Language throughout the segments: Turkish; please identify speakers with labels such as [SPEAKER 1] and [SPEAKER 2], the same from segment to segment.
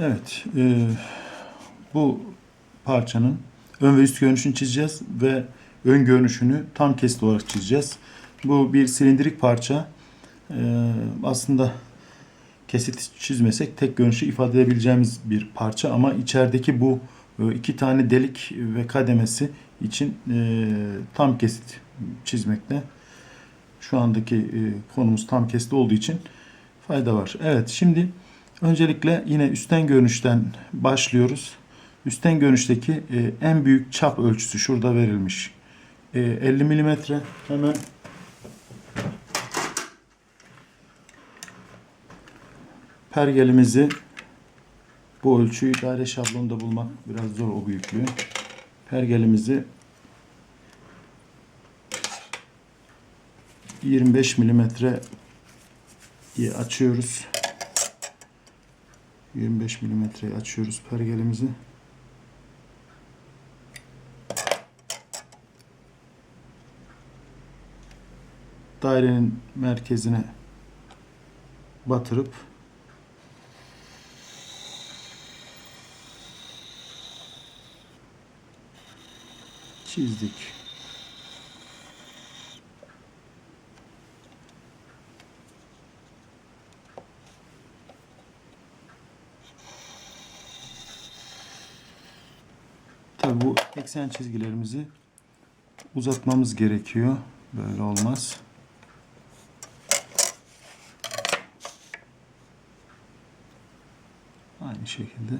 [SPEAKER 1] Evet, e, bu parçanın ön ve üst görünüşünü çizeceğiz ve ön görünüşünü tam kesit olarak çizeceğiz. Bu bir silindirik parça. E, aslında kesit çizmesek tek görünüşü ifade edebileceğimiz bir parça ama içerideki bu e, iki tane delik ve kademesi için e, tam kesit çizmekte. Şu andaki e, konumuz tam kesit olduğu için fayda var. Evet, şimdi öncelikle yine üstten görünüşten başlıyoruz. Üstten görünüşteki e, en büyük çap ölçüsü şurada verilmiş. E, 50 milimetre. Hemen pergelimizi bu ölçüyü daire şablonunda bulmak biraz zor o büyüklüğü. Pergelimizi 25 milimetre diye açıyoruz. 25 milimetreyi açıyoruz pergelimizi. Dairenin merkezine batırıp çizdik. Tabi bu eksen çizgilerimizi uzatmamız gerekiyor. Böyle olmaz. Aynı şekilde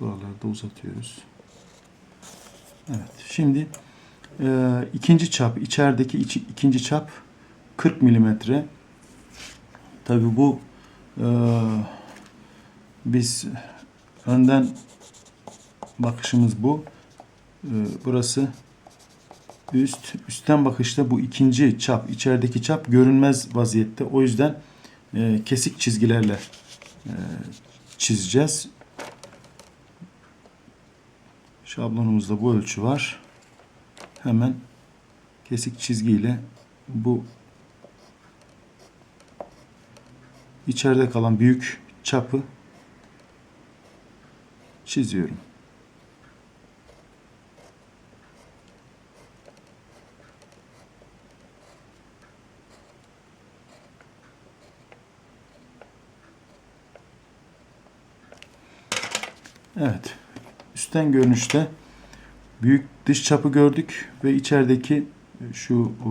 [SPEAKER 1] buralarda uzatıyoruz. Evet. Şimdi e, ikinci çap, içerideki içi, ikinci çap 40 milimetre. Tabi bu e, biz önden bakışımız bu. E, burası üst. Üstten bakışta bu ikinci çap, içerideki çap görünmez vaziyette. O yüzden e, kesik çizgilerle e, çizeceğiz. Şablonumuzda bu ölçü var. Hemen kesik çizgiyle bu içeride kalan büyük çapı çiziyorum. Evet. Üstten görünüşte büyük dış çapı gördük ve içerideki şu e,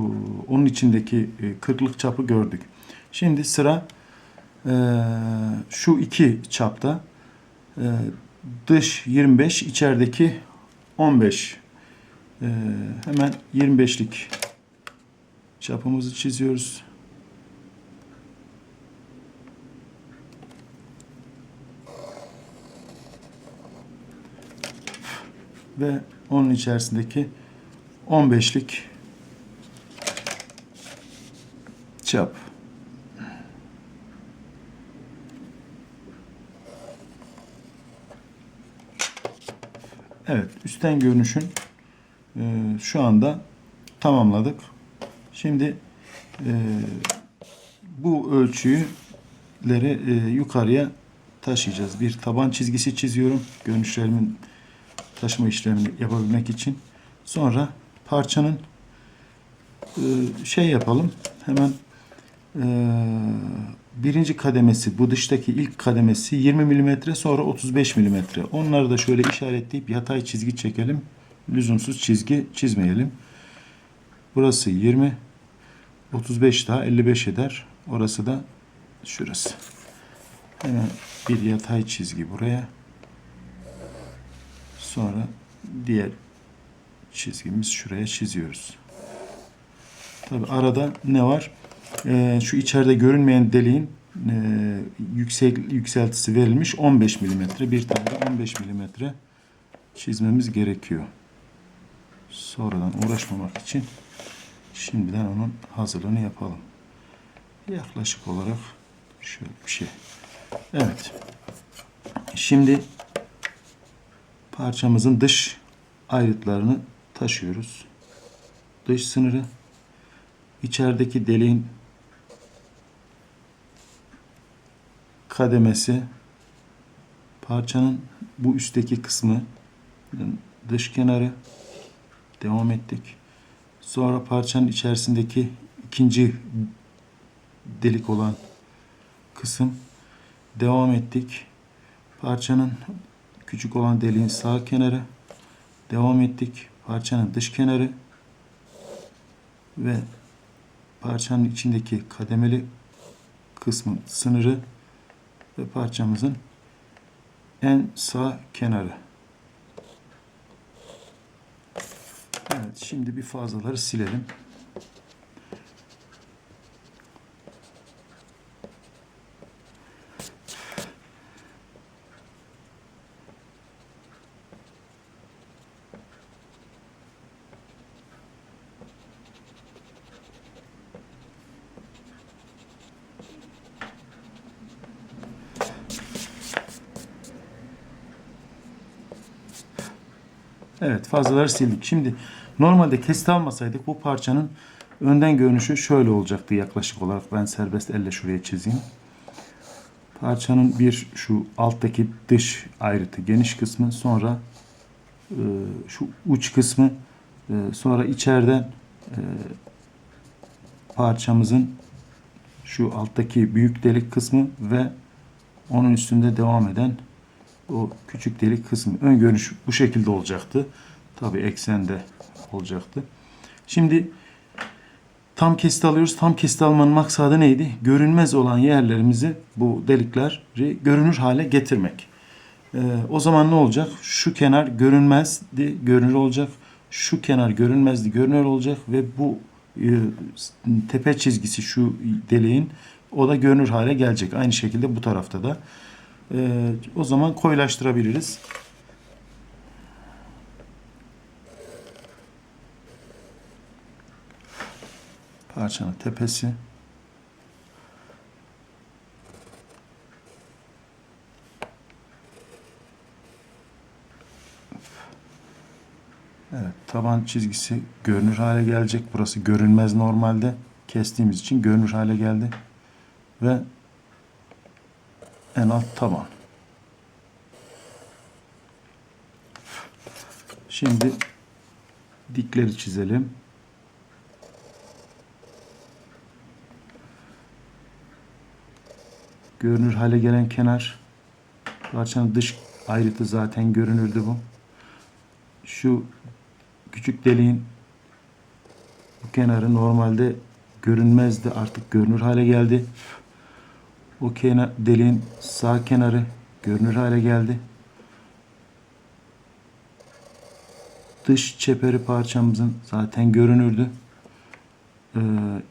[SPEAKER 1] onun içindeki e, kırklık çapı gördük. Şimdi sıra e, şu iki çapta dış 25 içerideki 15 hemen 25'lik çapımızı çiziyoruz. Ve onun içerisindeki 15'lik çap. Evet, üstten görünüşün e, şu anda tamamladık. Şimdi e, bu ölçüleri e, yukarıya taşıyacağız. Bir taban çizgisi çiziyorum. Görünüşlerimin taşıma işlemini yapabilmek için. Sonra parçanın e, şey yapalım. Hemen e, birinci kademesi bu dıştaki ilk kademesi 20 milimetre sonra 35 milimetre. Onları da şöyle işaretleyip yatay çizgi çekelim. Lüzumsuz çizgi çizmeyelim. Burası 20 35 daha 55 eder. Orası da şurası. Hemen bir yatay çizgi buraya. Sonra diğer çizgimiz şuraya çiziyoruz. Tabi arada ne var? Ee, şu içeride görünmeyen deliğin e, yüksek yükseltisi verilmiş 15 milimetre. Bir tane de 15 milimetre çizmemiz gerekiyor. Sonradan uğraşmamak için şimdiden onun hazırlığını yapalım. Yaklaşık olarak şöyle bir şey. Evet. Şimdi parçamızın dış ayrıtlarını taşıyoruz. Dış sınırı içerideki deliğin kademesi parçanın bu üstteki kısmı dış kenarı devam ettik. Sonra parçanın içerisindeki ikinci delik olan kısım devam ettik. Parçanın küçük olan deliğin sağ kenarı devam ettik. Parçanın dış kenarı ve parçanın içindeki kademeli kısmın sınırı ve parçamızın en sağ kenarı. Evet, şimdi bir fazlaları silelim. Evet fazlaları sildik. Şimdi normalde kesit almasaydık bu parçanın önden görünüşü şöyle olacaktı yaklaşık olarak. Ben serbest elle şuraya çizeyim. Parçanın bir şu alttaki dış ayrıtı geniş kısmı sonra e, şu uç kısmı e, sonra içeriden e, parçamızın şu alttaki büyük delik kısmı ve onun üstünde devam eden o küçük delik kısmı ön görünüş bu şekilde olacaktı. Tabi eksende olacaktı. Şimdi tam kesit alıyoruz. Tam kesit almanın maksadı neydi? Görünmez olan yerlerimizi bu delikleri görünür hale getirmek. Ee, o zaman ne olacak? Şu kenar görünmezdi, görünür olacak. Şu kenar görünmezdi, görünür olacak ve bu e, tepe çizgisi şu deliğin o da görünür hale gelecek. Aynı şekilde bu tarafta da. Ee, o zaman koyulaştırabiliriz. Parçanın tepesi. Evet, taban çizgisi görünür hale gelecek. Burası görünmez normalde. Kestiğimiz için görünür hale geldi. Ve en alt taban. Şimdi dikleri çizelim. Görünür hale gelen kenar. Parçanın dış ayrıtı zaten görünürdü bu. Şu küçük deliğin bu kenarı normalde görünmezdi. Artık görünür hale geldi. O kenar, deliğin sağ kenarı görünür hale geldi. Dış çeperi parçamızın zaten görünürdü. Ee,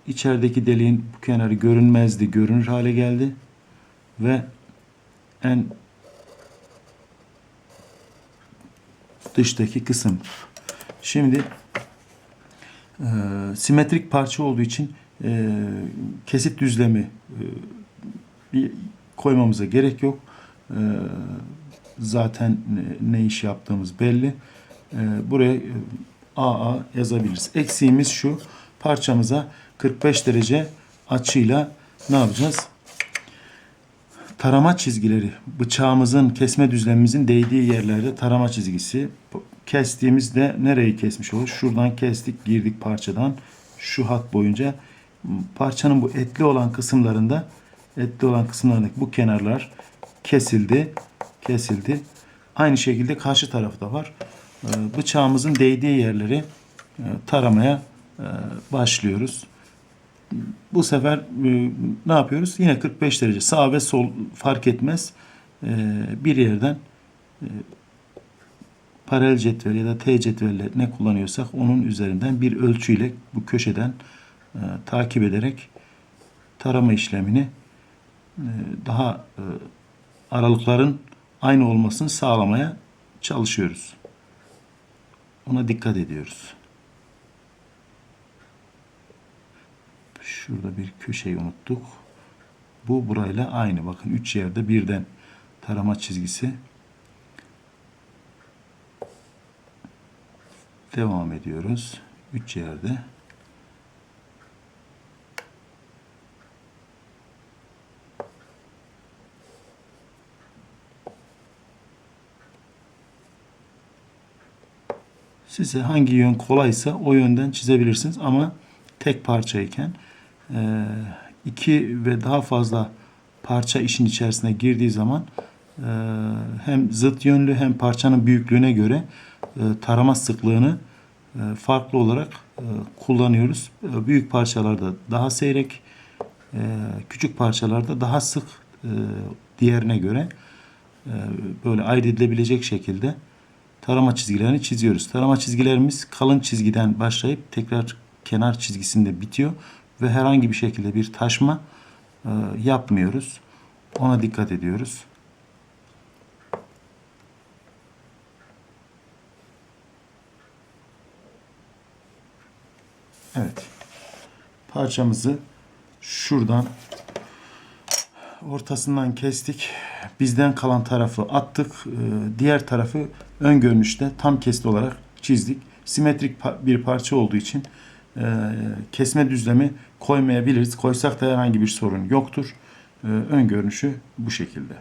[SPEAKER 1] içerideki deliğin bu kenarı görünmezdi, görünür hale geldi. Ve en dıştaki kısım. Şimdi e, simetrik parça olduğu için e, kesit düzlemi e, bir koymamıza gerek yok. E, zaten ne, iş yaptığımız belli. E, buraya e, AA yazabiliriz. Eksiğimiz şu. Parçamıza 45 derece açıyla ne yapacağız? Tarama çizgileri, bıçağımızın, kesme düzlemimizin değdiği yerlerde tarama çizgisi. Kestiğimizde nereyi kesmiş olur? Şuradan kestik, girdik parçadan. Şu hat boyunca parçanın bu etli olan kısımlarında etli olan kısımlarındaki bu kenarlar kesildi. Kesildi. Aynı şekilde karşı tarafta var. Ee, Bıçağımızın değdiği yerleri e, taramaya e, başlıyoruz. Bu sefer e, ne yapıyoruz? Yine 45 derece sağ ve sol fark etmez. Bir yerden paralel cetvel ya da T cetvelle ne kullanıyorsak onun üzerinden bir ölçüyle bu köşeden takip ederek tarama işlemini daha aralıkların aynı olmasını sağlamaya çalışıyoruz. Ona dikkat ediyoruz. Şurada bir köşeyi unuttuk. Bu burayla aynı. Bakın üç yerde birden tarama çizgisi. Devam ediyoruz. Üç yerde. Size hangi yön kolaysa o yönden çizebilirsiniz ama tek parçayken e, iki ve daha fazla parça işin içerisine girdiği zaman e, hem zıt yönlü hem parçanın büyüklüğüne göre e, tarama sıklığını farklı olarak kullanıyoruz. Büyük parçalarda daha seyrek, küçük parçalarda daha sık diğerine göre böyle ayırt edilebilecek şekilde tarama çizgilerini çiziyoruz. Tarama çizgilerimiz kalın çizgiden başlayıp tekrar kenar çizgisinde bitiyor ve herhangi bir şekilde bir taşma e, yapmıyoruz. Ona dikkat ediyoruz. Evet. Parçamızı şuradan ortasından kestik. Bizden kalan tarafı attık. Ee, Diğer tarafı ön görünüşte tam kesiti olarak çizdik. Simetrik bir parça olduğu için e, kesme düzlemi koymayabiliriz. Koysak da herhangi bir sorun yoktur. Ee, Ön görünüşü bu şekilde.